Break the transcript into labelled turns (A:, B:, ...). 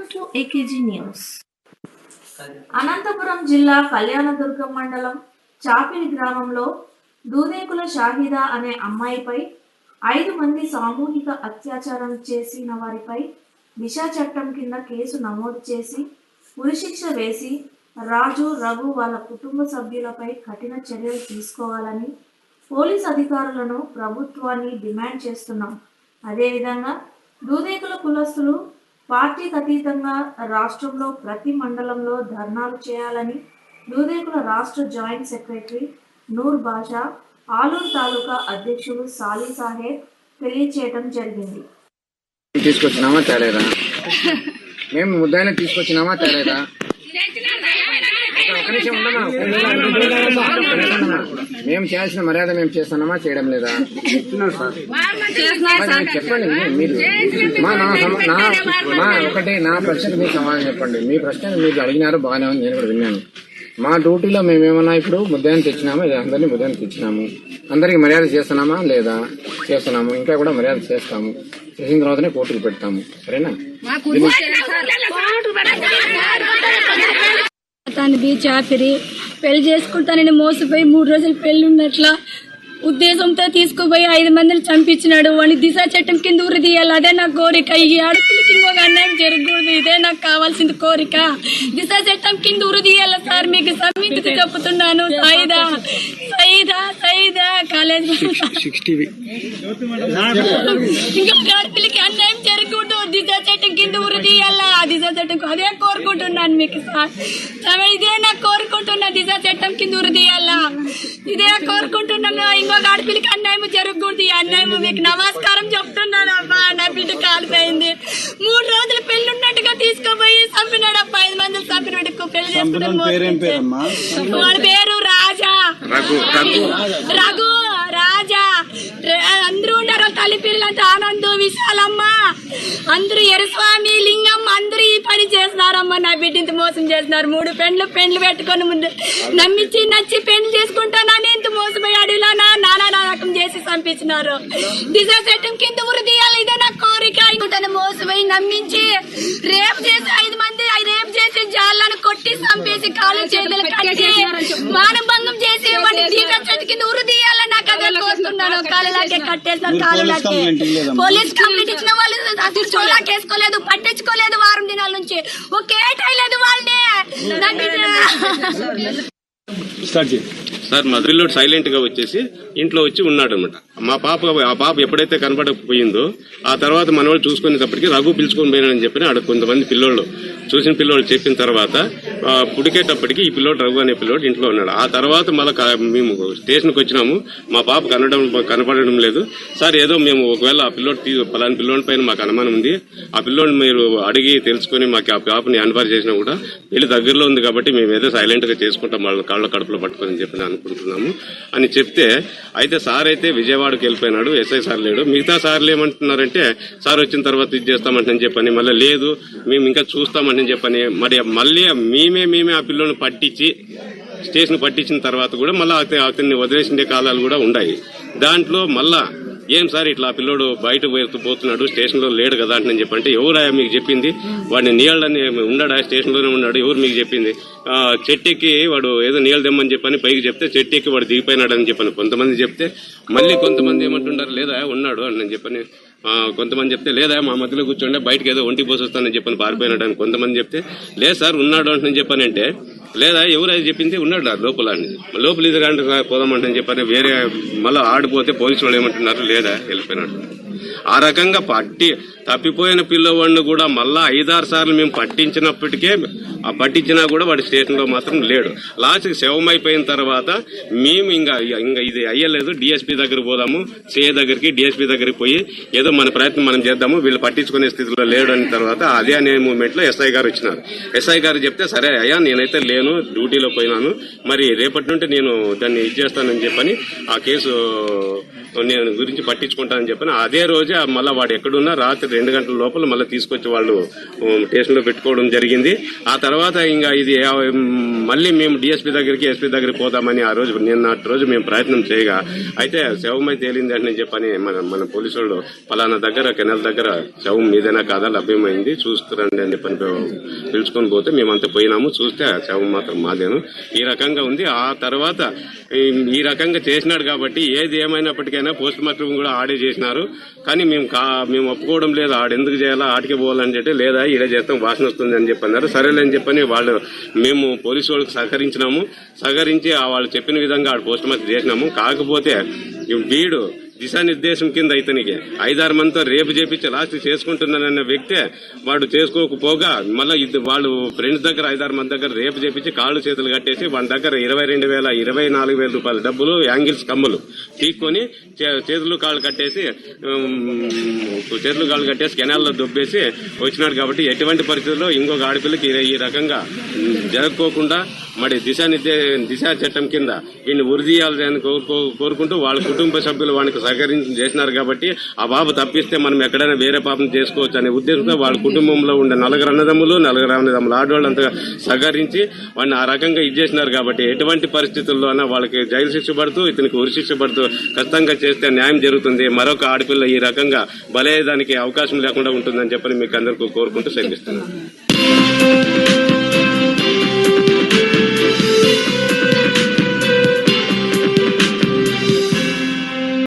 A: SPG news. Anantapuram జిల్లా కళ్యాణదుర్గం మండలం చాపిలి గ్రామంలో దూదేకుల షాహిదా అనే అమ్మాయిపై ఐదు మంది సామూహిక అత్యాచారం చేసిన వారిపై దిశ చట్టం కింద కేసు నమోదు చేసి ఉరిశిక్ష వేసి రాజు రఘు వాళ్ళ కుటుంబ సభ్యులపై కఠిన చర్యలు తీసుకోవాలని పోలీస్ అధికారులను ప్రభుత్వాన్ని డిమాండ్ చేస్తున్నాం. అదేవిధంగా దూదేకుల కులస్తులు పార్టీకి అతీతంగా రాష్ట్రంలో ప్రతి మండలంలో ధర్నాలు చేయాలని దూదేకుల రాష్ట్ర జాయింట్ సెక్రటరీ నూర్ బాషా ఆలూరు తాలూకా అధ్యక్షుడు సాలీ సాహెబ్ తెలియచేయటం జరిగింది.
B: తీసుకొచ్చినామా తేలేదా? మేము ముద్దాయిన తీసుకొచ్చినామా తేలేదా? నిమిషం? మేము చేయాల్సిన మర్యాద మేము చేస్తున్నామా? చేయడం లేదా? చెప్పండి మీరు మా నా ఒకటి నా ప్రశ్నకు మీరు సమాధానం చెప్పండి. మీ ప్రశ్న మీరు అడిగినారు బాగానే ఉంది నేను కూడా విన్నాను. మా డ్యూటీలో మేము ఏమన్నా ఇప్పుడు ముద్దాయిని తెచ్చినాము? ఇది అందరినీ ముద్దాయిని తెచ్చినాము? అందరికి మర్యాద చేస్తున్నామా? లేదా చేస్తున్నాము? ఇంకా కూడా మర్యాద చేస్తాము. చేసిన తర్వాతనే కోర్టుకు పెడతాము. సరేనా?
C: తను బీచ్ ఆపిరి. పెళ్ళి చేసుకుంటానని మోసపోయి మూడు రోజులు పెళ్ళి ఉన్నట్ల ఉద్దేశంతో తీసుకుపోయి ఐదు మందిని చంపించినాడు. వాడిని దిశ చట్టం కింద ఉరి తీయాలి. అదే నా కోరిక. ఈ ఆడపిల్లకి ఇంకొక అన్యాయం జరగకూడదు. ఇదే నాకు కావాల్సింది కోరిక. దిశ చట్టం కింద ఉరి తీయాలి సార్. మీకు సమితికి చెప్తున్నాను సైదా సైదా సైదా కాలేజ్. ఇంకొక ఆడపిల్లకి అన్యాయం జరగకూడదు. దిశ చట్టం కింద ఉరి తీయాలా దిశ చట్టం అదే కోరుకుంటున్నాను మీకు సార్. ఇదే నాకు కోరుకుంటున్నా దిశ చట్టం కింద ఉరి తీయాలా ఇదే కోరుకుంటున్నాను ఇంకొక ఆడపిల్లకి అన్యాయం జరగకూడదు. అన్యాయం మీకు నమస్కారం చెప్తున్నాను అబ్బా నా బిడ్డ కాలిపోయింది. మూడు రోజులు పెళ్ళి ఉన్నట్టుగా తీసుకుపోయి చంపినాడు అబ్బా ఐదు మంది చంపినాడు పెళ్ళి చేసుకున్నాడు వాళ్ళ పేరు రాజా.
B: రఘు.
C: అందరూ ఉన్నారు తల్లి పిల్లలంతా? ఆనందం విశాలమ్మ అందరూ ఎరస్వామి లింగం అందరూ ఈ పని చేస్తున్నారమ్మ. నా బిడ్డింత మోసం చేస్తున్నారు. మూడు పెండ్లు పెండ్లు పెట్టుకొని ముందు నమ్మించి నచ్చి పెండ్లు చేసుకుంటానని ఇంత మోసపోయి అడవిలో నానా రకం చేసి చంపించినారు డిజైన్ చట్టం కింద ఉరి తీయాలి ఇదే నా కోరిక. ఇంకొంటే మోసపోయి నమ్మించి రేపు చేసి ఐదు మంది జాలను కొట్టి చంపేసి కాలు చేతులు కట్టి మానభంగం చేసి వాడిని దిశ చట్టం కింద ఉరి తీయాలని నాకు అదే కోరుతున్నాను కాళ్ళకే కట్టేసారు కాళ్ళకే పోలీస్ కంప్లైంట్ ఇచ్చిన వాళ్ళు అసలు చోలాకేసుకోలేదు పట్టించుకోలేదు వారం దినాల నుంచి. ఒకే టైలేదు వాళ్ళని
D: సార్ మా పిల్లోడు సైలెంట్గా వచ్చేసి ఇంట్లో వచ్చి ఉన్నాడు అనమాట మా పాప ఆ పాప ఎప్పుడైతే కనపడకపోయిందో ఆ తర్వాత మనవాళ్ళు చూసుకునేటప్పటికి రఘు పిలుచుకొని పోయినని చెప్పి ఆడ కొంతమంది పిల్లోళ్ళు. చూసిన పిల్లోళ్ళు చెప్పిన తర్వాత పుడికేటప్పటికి ఈ పిల్లోడు రఘు అనే పిల్లోడు ఇంట్లో ఉన్నాడు. ఆ తర్వాత మళ్ళీ మేము స్టేషన్కి వచ్చినాము. మా పాప కనడం కనపడడం లేదు. సార్ ఏదో మేము ఒకవేళ ఆ పిల్లోడు తీ- పలాని పిల్లోడి పైన మాకు అనుమానం ఉంది. ఆ పిల్లోడిని మీరు అడిగి తెలుసుకొని మాకు ఆ పాపని అన్ఫర్ చేసినా కూడా వీళ్ళు దగ్గరలో ఉంది కాబట్టి మేము ఏదో సైలెంట్గా చేసుకుంటాం వాళ్ళ కాళ్ళ కడుపులో పట్టుకొని చెప్పి అనుకుంటున్నాము. అని చెప్తే అయితే సార్ అయితే విజయవాడకి వెళ్ళిపోయినాడు ఎస్ఐ సార్ లేడు. మిగతా సార్లు ఏమంటున్నారంటే సార్ వచ్చిన తర్వాత ఇది చేస్తామంటని చెప్పని మళ్ళీ లేదు మేము ఇంకా చూస్తామంటని చెప్పని మరి మళ్ళీ మేమే మేమే ఆ పిల్లోని పట్టించి స్టేషన్ పట్టించిన తర్వాత కూడా మళ్ళీ అతని అతన్ని వదిలేసిండే కాలాలు కూడా ఉన్నాయి. దాంట్లో మళ్ళా ఏం సార్ ఇట్లా పిల్లోడు బయట పోతున్నాడు స్టేషన్లో లేడు కదా అని చెప్పంటే ఎవరా మీకు చెప్పింది? వాడిని నీళ్ళని ఉన్నాడా స్టేషన్లోనే ఉన్నాడు ఎవరు మీకు చెప్పింది? చెట్టెక్కి వాడు ఏదో నీళ్ళు తెమ్మని చెప్పని పైకి చెప్తే చెట్టెక్కి వాడు దిగిపోయినాడు అని చెప్పాను కొంతమంది చెప్తే మళ్ళీ కొంతమంది ఏమంటుండారు లేదా ఉన్నాడు అని చెప్పని కొంతమంది చెప్తే లేదా మా మధ్యలో కూర్చోండి బయటకు ఏదో ఒంటి పోసొస్తానని చెప్పని పారిపోయినాడు అని కొంతమంది చెప్తే లేదు సార్ ఉన్నాడు అని చెప్పని అంటే లేదా ఎవరు అది చెప్పింది ఉన్నాడు ఆ లోపల అని. లోపల ఇది రాండి పోదామంటే చెప్పని వేరే మళ్ళీ ఆడిపోతే పోలీసు వాళ్ళు ఏమంటున్నారు? లేదా వెళ్ళిపోయినట్టు ఆ రకంగా పట్టి తప్పిపోయిన పిల్లవాడిని కూడా మళ్ళా ఐదారు సార్లు మేము పట్టించినప్పటికే ఆ పట్టించినా కూడా వాడి స్టేషన్లో మాత్రం లేడు. లాస్ట్ శవం అయిపోయిన తర్వాత మేము ఇంకా ఇంకా ఇది అయ్యలేదు. డిఎస్పీ దగ్గర పోదాము. సిఏ దగ్గరికి డిఎస్పీ దగ్గరికి పోయి ఏదో మన ప్రయత్నం మనం చేద్దాము. వీళ్ళు పట్టించుకునే స్థితిలో లేడు అన్న తర్వాత అదే అనే మూమెంట్లో ఎస్ఐ గారు వచ్చినారు. ఎస్ఐ గారు చెప్తే సరే అయ్యా నేనైతే లేను డ్యూటీలో పోయినాను. మరి రేపటి నుండి నేను దాన్ని ఇది చేస్తానని చెప్పని ఆ కేసు నేను గురించి పట్టించుకుంటానని చెప్పని అదే రోజే మళ్ళీ వాడు ఎక్కడున్నా రాత్రి రెండు గంటల లోపల మళ్ళీ తీసుకొచ్చి వాళ్ళు స్టేషన్లో పెట్టుకోవడం జరిగింది. ఆ తర్వాత ఇంకా ఇది మళ్ళీ మేము డిఎస్పీ దగ్గరికి ఎస్పీ దగ్గరికి పోదామని ఆ రోజు నిన్నటి రోజు మేము ప్రయత్నం చేయగా అయితే శవమై తేలింది అని చెప్పని మన మన పోలీసు వాళ్ళు పలానా దగ్గర కెనల్ దగ్గర శవం మీదైనా కాదా లభ్యమైంది చూసుకురండి అని చెప్పని పిలుచుకొని పోతే మేమంతా పోయినాము చూస్తే ఆ శవం మాత్రం మాదేను. ఈ రకంగా ఉంది. ఆ తర్వాత ఈ- ఈ రకంగా చేసినాడు కాబట్టి ఏది ఏమైనప్పటికైనా పోస్ట్ మార్టం కూడా ఆడే చేసినారు. కానీ మేము కా మేము ఒప్పుకోవడం లేదు. ఆడ ఎందుకు చేయాలా? ఆడికి పోవాలని చెప్పి లేదా ఈడ చేస్తాం వాసన వస్తుంది అని చెప్పి అన్నారు సరేలే అని చెప్పని వాళ్ళు మేము పోలీసు వాళ్ళకి సహకరించినాము. సహకరించి ఆ వాళ్ళు చెప్పిన విధంగా ఆడ పోస్ట్ మార్క్ చేసినాము. కాకపోతే ఈ వీడు దిశానిర్దేశం కింద ఇతనికి. ఐదారు మందితో రేపు చేపించి లాస్ట్ చేసుకుంటున్నానన్న వ్యక్తే వాడు చేసుకోకపోగా మళ్ళీ ఇది వాళ్ళు ఫ్రెండ్స్ దగ్గర ఐదారు మంది దగ్గర రేపు చేపించి కాళ్ళు చేతులు కట్టేసి వాడి దగ్గర ఇరవై రెండు వేల ఇరవై నాలుగు వేల రూపాయల డబ్బులు యాంగిల్స్ కమ్మలు తీసుకొని చే- చేతులు కాళ్ళు కట్టేసి చేతులు కాళ్ళు కట్టేసి కెనాల్లో దొబ్బేసి వచ్చినాడు కాబట్టి ఎటువంటి పరిస్థితుల్లో ఇంకొక ఆడపిల్లకి ఈ- రకంగా ఉమ్, జరగకోకుండా మరి దిశా దిశా చట్టం కింద వీడిని ఉరిదీయాలని కోరుకో- కోరుకుంటూ వాళ్ళ కుటుంబ సభ్యులు వానికి సహకరించి చేసినారు కాబట్టి ఆ బాబు తప్పిస్తే మనం ఎక్కడైనా వేరే పాపం చేసుకోవచ్చు అనే ఉద్దేశంతో వాళ్ళ కుటుంబంలో ఉండే నలుగురు అన్నదమ్ములు నలుగురు అన్నదమ్ములు ఆడవాళ్ళంతా సహకరించి వాడిని ఆ రకంగా ఇది చేసినారు కాబట్టి ఎటువంటి పరిస్థితుల్లోనైనా వాళ్ళకి జైలు శిక్ష పడుతూ ఇతనికి ఉరి శిక్ష పడుతూ ఖచ్చితంగా చేస్తే న్యాయం జరుగుతుంది. మరొక ఆడపిల్ల ఈ రకంగా బలయ్యేదానికి అవకాశం లేకుండా ఉంటుందని చెప్పని మీకు అందరికీ కోరుకుంటూ సెలవిస్తున్నాను.